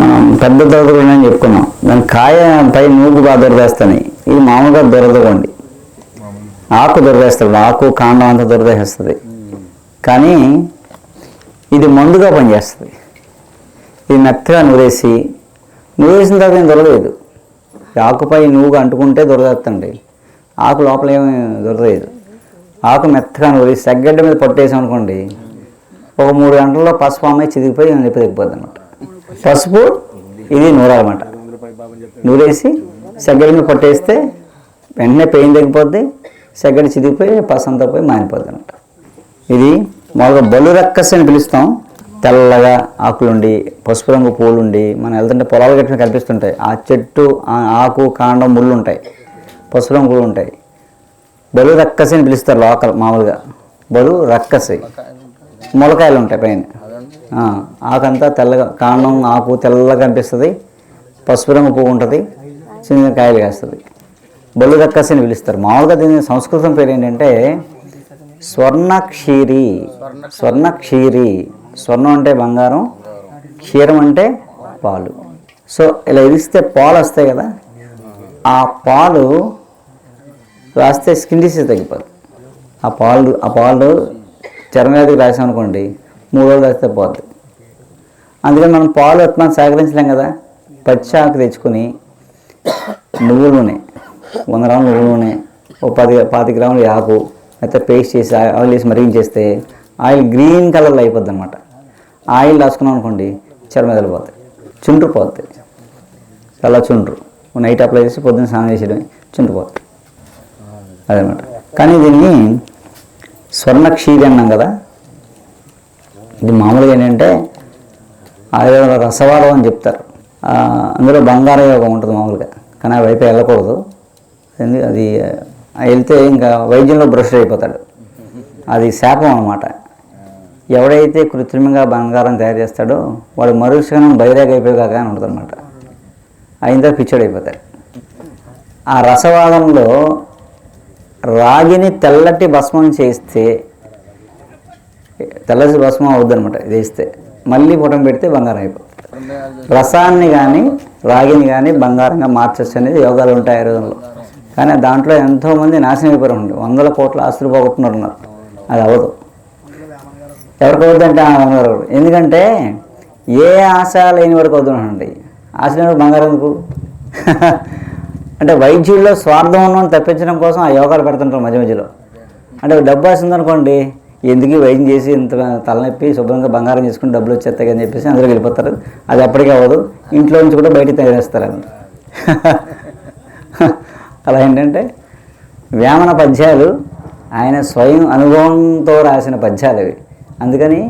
మనం పెద్ద దొరదగొండి అని చెప్పుకున్నాం. దాని కాయ పై నూగు బాగా దొరదేస్తాయి ఇది మామూలుగా దొరదగొండి. ఆకు దొరదేస్తుంది. ఆకు కాండం అంతా దొరదేస్తుంది కానీ ఇది మందుగా పనిచేస్తుంది. ఇది మెత్తగా నూరేసి నూరేసిన తర్వాత ఏం దొరకలేదు. ఆకుపై నువ్వు అంటుకుంటే దొరదేస్తండి ఆకు లోపల ఏమి దొరలేదు. ఆకు మెత్తగా నూరేసి సెగ్గడ్డ మీద పట్టేసాం అనుకోండి ఒక మూడు గంటల్లో పసుపు అమ్మాయి చిదిగిపోయి నొప్పి తగ్గిపోద్ది అనమాట పసుపు ఇది నూరాలన్నమాట. నూరేసి సగ్గడిని కొట్టేస్తే వెంటనే పెయిన్ తగ్గిపోద్ది సగ్గడి చిదిగిపోయి పసు పోయి మానిపోద్ది అనమాట ఇది మామూలుగా బలు రక్కస్ అని పిలుస్తాం. తెల్లగా ఆకులుండి పసుపు రంగు పూలుండి మనం వెళ్తుంటే పొలాలు గట్టిన కనిపిస్తుంటాయి ఆ చెట్టు ఆకు కాండం ముళ్ళు ఉంటాయి పసుపు రంగు పూలు ఉంటాయి. బలు రక్కసి అని పిలుస్తారు లోకల్ మామూలుగా. బలు రక్కసి. మొలకాయలు ఉంటాయి పైన ఆకంతా తెల్లగా కాండం ఆకు తెల్లగా కనిపిస్తుంది. పసుపు రంగు పువ్వు ఉంటుంది. చిన్న కాయలు కాస్తుంది. బొల్లు దక్కసి అని పిలుస్తారు. మామూలుగా దీని సంస్కృతం పేరు ఏంటంటే స్వర్ణక్షీరి. స్వర్ణక్షీరి. స్వర్ణం అంటే బంగారం క్షీరం అంటే పాలు. సో ఇలా ఇరిస్తే పాలు వస్తాయి కదా ఆ పాలు రాస్తే స్కిన్ డిసీజ్ తగ్గిపోదు. ఆ పాలు ఆ పాలు చర్మవ్యాధికి రాసామనుకోండి మూడు రోజులు రాస్తే పోద్ది. అందుకని మనం పాలు ఎత్తున సేకరించలేం కదా? పచ్చి ఆకు తెచ్చుకొని నువ్వుల నూనె వంద గ్రాములు నువ్వుల నూనె ఓ పది పాతి గ్రాములు ఆకు అయితే పేస్ట్ చేసి ఆయిల్ వేసి మరిగించేస్తే ఆయిల్ గ్రీన్ కలర్లో అయిపోద్ది అనమాట ఆయిల్ రాసుకున్నాం అనుకోండి చర్మ వెళ్ళిపోతాయి చుండ్రు పోతుంది చాలా చుండ్రు. నైట్ అప్లై చేసి పొద్దున్న స్నానం చేసేయడం చుండ్రు పోతుంది అదనమాట కానీ దీన్ని స్వర్ణక్షీరి అన్నాం కదా? ఇది మామూలుగా ఏంటంటే ఆయుర్వేద రసవాదం అని చెప్తారు. అందులో బంగార యోగం ఉంటుంది మామూలుగా. కానీ ఆ వైపు వెళ్ళకూడదు. అది వెళ్తే ఇంకా వైద్యంలో బ్రష్ అయిపోతాడు. అది శాపం అనమాట ఎవడైతే కృత్రిమంగా బంగారం తయారు చేస్తాడో వాడు మరుక్షణం బైరాగ్ అయిపోయాక అని ఉంటుందన్నమాట. అయిన పిచ్చోడు అయిపోతాడు. ఆ రసవాదంలో రాగిని తెల్లటి భస్మం చేస్తే తెల్లసి భస్మం అవుద్ది అనమాట వేస్తే మళ్ళీ పుటం పెడితే బంగారం అయిపోతుంది. రసాన్ని కానీ రాగిని కానీ బంగారంగా మార్చచ్చు అనేది యోగాలు ఉంటాయి ఆయుర్వేదంలో కానీ దాంట్లో ఎంతోమంది నాశనం అయిపోయారు ఉండి. వందల కోట్ల ఆస్తులు పోగొట్టున్నారు అది అవ్వదు. ఎవరికి అవుద్దంటే ఆ బంగారం ఎందుకంటే ఏ ఆశ లేని వరకు అవుతున్నానండి ఆశ లేని వాడికి బంగారం ఎందుకు? అంటే వైద్యుల్లో స్వార్థం ఉన్నని తప్పించడం కోసం ఆ యోగాలు పెడుతుంటారు మధ్య మధ్యలో. అంటే డబ్బు ఆశ ఉందనుకోండి ఎందుకు వైద్యం చేసి ఇంత తలనొప్పి శుభ్రంగా బంగారం చేసుకుని డబ్బులు వచ్చేస్తాయి అని చెప్పేసి అందరూ వెళ్ళిపోతారు. అది అప్పటికే అవ్వదు. ఇంట్లో నుంచి కూడా బయటికి తయారేస్తారు అలా ఏంటంటే వేమన పద్యాలు ఆయన స్వయం అనుభవంతో రాసిన పద్యాలు అవి అందుకని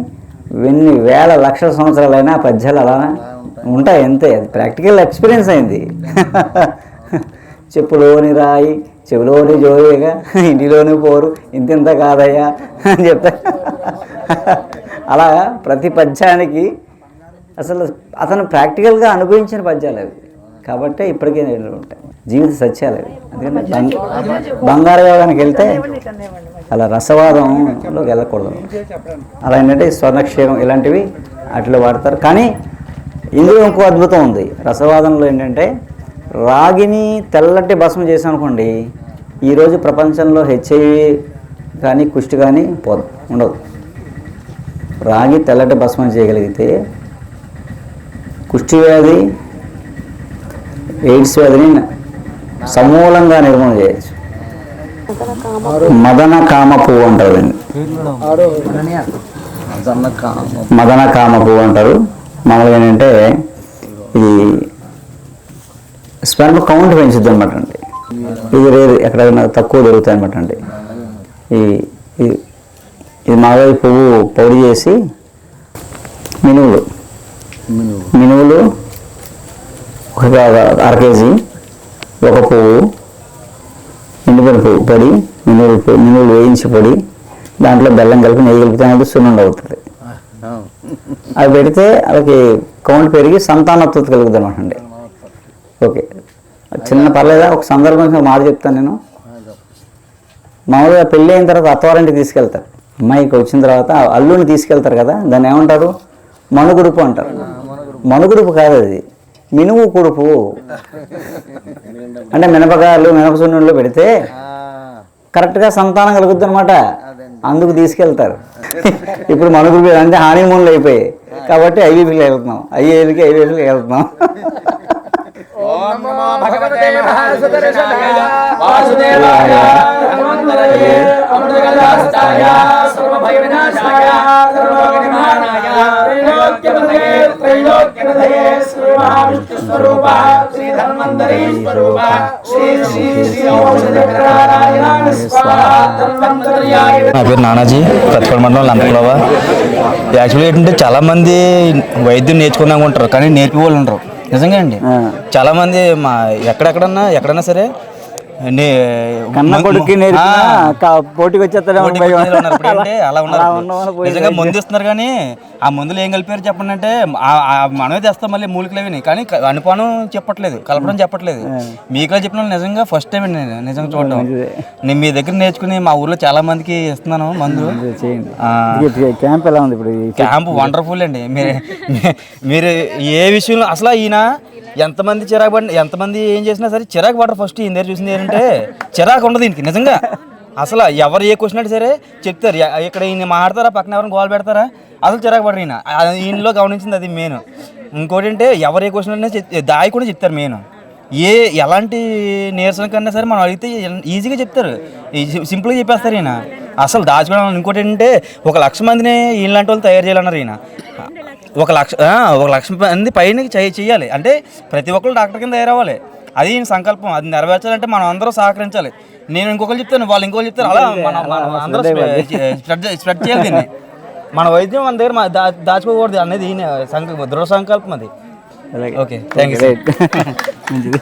ఎన్ని వేల లక్షల సంవత్సరాలైనా ఆ పద్యాలు అలా ఉంటాయి అంతే. అది ప్రాక్టికల్ ఎక్స్పీరియన్స్ అయింది. చెప్పులోని రాయి చెవిలోని జోయేగా ఇంటిలోని పోరు ఇంతింత కాదయ్యా అని చెప్తా. అలా ప్రతి పద్యానికి అసలు అతను ప్రాక్టికల్గా అనుభవించిన పద్యాలు అవి. కాబట్టి ఇప్పటికే నిలబడి ఉంటాయి జీవిత సత్యాలు అవి. అందుకని బంగ- బంగారు యోగానికి వెళ్తే అలా రసవాదంలోకి వెళ్ళకూడదు. అలా ఏంటంటే స్వర్ణక్షేమం ఇలాంటివి అట్లా వాడతారు. కానీ ఇందులో ఇంకో అద్భుతం ఉంది. రసవాదంలో ఏంటంటే రాగిని తెల్లటి భస్మం చేసాం అనుకోండి ఈరోజు ప్రపంచంలో హెచ్ఐవి కానీ కుష్టి కానీ పోదు ఉండదు. రాగి తెల్లటి భస్మం చేయగలిగితే కుష్టి వ్యాధి ఎయిడ్స్ వ్యాధిని సమూలంగా నిర్మూలన చేయొచ్చు. మదన కామ పువ్వు అంటారు దీన్ని. మదన కామ పువ్వు అంటారు. మామూలుగా ఏంటంటే ఇది స్పెర్మ్ కౌంట్ పెంచుద్ది అనమాట అండి. ఇది రేరు ఎక్కడైనా తక్కువ దొరుకుతాయి అనమాట అండి. ఈ ఇది ఈ పువ్వు పొడి చేసి మినువులు. మినువులు. ఒక అర కేజీ ఒక పువ్వు ఎండిపోయిన పువ్వు పొడి మినువులు మినువులు వేయించి పొడి దాంట్లో బెల్లం కలిపి నెయ్యి కలిపితే సున్నుండ అవుతుంది. అది పెడితే వాళ్ళకి కౌంట్ పెరిగి సంతానోత్పత్తి కలుగుతుంది అనమాట అండి. ఓకే. చిన్న పర్లేదా? ఒక సందర్భంగా మాట చెప్తాను నేను. మామూలుగా పెళ్ళి అయిన తర్వాత అత్తవారింటికి తీసుకెళ్తారు. అమ్మాయికి వచ్చిన తర్వాత అల్లుని తీసుకెళ్తారు కదా దాన్ని ఏమంటారు? మనుగుడుపు అంటారు. మనుగుడుపు కాదు అది. మినుము కుడుపు. అంటే మినపకాయలు మినపసున్నుల్లో పెడితే కరెక్ట్గా సంతానం కలుగుద్ది అనమాట అందుకు తీసుకెళ్తారు. ఇప్పుడు మనుగుడు అంటే హానీమూన్లు అయిపోయాయి. కాబట్టి ఐవీపీకి వెళ్తున్నాం. ఐఏలకి ఐవీఎల్కి వెళ్తున్నాం. వాసుదేవాయ ధన్వంతరయే అమృతకదాస్తాయ సర్వభయ వినాశాయ సర్వోపనిమానాయ త్రైలోక్యపతయే త్రైలోక్యపతయే శ్రీ మహావిష్ణు స్వరూప శ్రీ ధన్వంతరీ స్వరూప శ్రీ శ్రీ శ్రీ ఓషధకరాయణ స్వాహ ధన్వంతర్యాయ నా పేరు నానాజీ ప్రతిపడ మండలం లంకలవ యాక్చువల్లీ ఏంటంటే చాలామంది వైద్యం నేర్చుకుందాం ఉంటారు కానీ నేర్పి వాళ్ళు ఉండరు. నిజంగా అండి. ఆ. చాలామంది మా ఎక్కడెక్కడన్నా ఎక్కడన్నా సరే నే- కన్న కొడుక్కి పోటీకి ఏంటి? అలా ఉన్నారు నిజంగా మందు ఇస్తున్నారు కానీ ఆ మందులు ఏం కలిపారు చెప్పండి అంటే మనమే తెస్తాం మళ్ళీ మూలికలు అవి కానీ అనుపానం చెప్పట్లేదు కలపడం చెప్పట్లేదు. మీకులా చెప్పిన నిజంగా ఫస్ట్ టైం అండి నేను నిజంగా చూడడం. నేను మీ దగ్గర నేర్చుకుని మా ఊర్లో చాలా మందికి ఇస్తున్నాను మందు. క్యాంప్ ఎలా ఉంది ఇప్పుడు క్యాంప్ వండర్ఫుల్ అండి. మీరు మీరు ఏ విషయంలో అసలు ఈయన ఎంతమంది చిరాకు పడి ఎంతమంది ఏం చేసినా సరే చిరాకు పడరు ఫస్ట్ ఈయన దగ్గర చూసింది ఏంటంటే చిరాకు ఉండదు ఈయనకి నిజంగా. అసలు ఎవరు ఏ క్వశ్చన్ అంటే సరే చెప్తారు. ఇక్కడ ఈయన మాడతారా పక్కన ఎవరిని గోల్ పెడతారా? అసలు చిరాకు పడరు ఈయన. ఈయనలో గమనించింది అది మెయిన్ ఇంకోటి అంటే ఎవరు ఏ క్వశ్చన్ అంటే దాయి కూడా చెప్తారు మెయిన్ ఏ ఎలాంటి నీరసన కన్నా సరే మనం అడిగితే ఈజీగా చెప్తారు. సింపుల్గా చెప్పేస్తారు ఈయన. అసలు దాచుకోవడం ఇంకోటి ఏంటంటే ఒక లక్ష మందిని ఈయనలాంటి వాళ్ళు తయారు చేయాలన్నారు ఈయన. ఒక లక్ష ఒక లక్ష మంది పైన చేయాలి అంటే ప్రతి ఒక్కరు డాక్టర్ కింద తయారవ్వాలి. అది ఈయన సంకల్పం. అది నెరవేర్చాలంటే మనం అందరూ సహకరించాలి. నేను ఇంకొకరు చెప్తాను వాళ్ళు ఇంకొకరు చెప్తారు. అలా మనం అందరూ స్ప్రెడ్ స్ప్రెడ్ చేయాలి దీన్ని. మన వైద్యం మన దగ్గర దా దాచుకోకూడదు అనేది ఈయన సంక దృఢ సంకల్పం అది. Okay thank you